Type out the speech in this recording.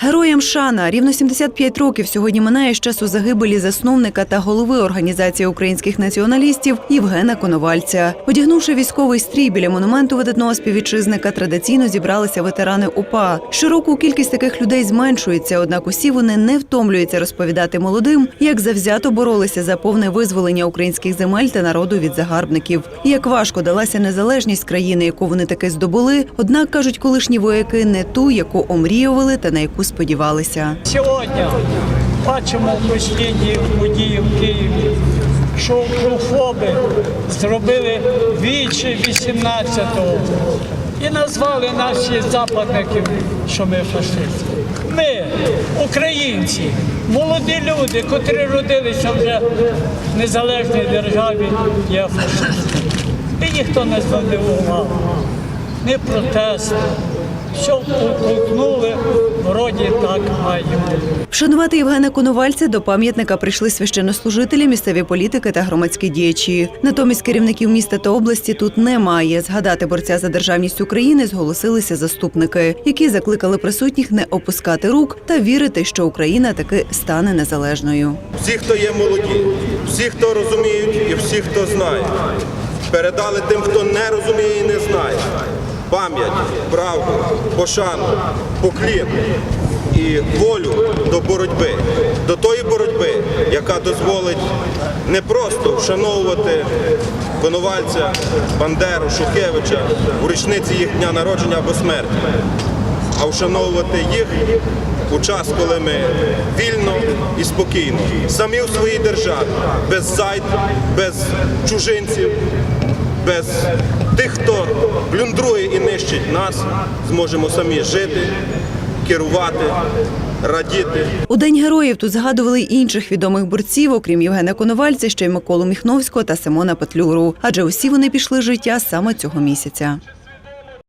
Героям шана рівно 75 років сьогодні минає з часу загибелі засновника та голови організації українських націоналістів Євгена Коновальця. Одягнувши військовий стрій біля монументу видатного співвітчизника, традиційно зібралися ветерани УПА. Щороку кількість таких людей зменшується, однак усі вони не втомлюються розповідати молодим, як завзято боролися за повне визволення українських земель та народу від загарбників. Як важко далася незалежність країни, яку вони таки здобули. Однак кажуть, колишні вояки не ту, яку омріювали та на яку сподівалися. Сьогодні бачимо послідні події в Києві, що укрофоби зробили вічі 18-го і назвали наші западників, що ми фашисти. Ми, українці, молоді люди, котрі родилися вже в незалежній державі, є фашисти. І ніхто не увагу. Не протест. Що толкнули, вроді так бути. Вшанувати Євгена Коновальця до пам'ятника прийшли священнослужителі, місцеві політики та громадські діячі. Натомість керівників міста та області тут немає. Згадати борця за державність України зголосилися заступники, які закликали присутніх не опускати рук та вірити, що Україна таки стане незалежною. всі, хто є молоді, всі, хто розуміють і всі, хто знає. Передали тим, хто не розуміє і не знає. Пам'ять, правду, пошану, поклін і волю до боротьби, до тої боротьби, яка дозволить не просто вшановувати Коновальця, Бандеру, Шухевича у річниці їх дня народження або смерті, а вшановувати їх у час, коли ми вільно і спокійно, самі у своїй державі, без зайд, без чужинців, без тих, хто плюндрує і нищить нас, зможемо самі жити, керувати, радіти. У день героїв тут згадували й інших відомих борців, окрім Євгена Коновальця, ще й Миколу Міхновського та Симона Петлюру. Адже усі вони пішли життя саме цього місяця.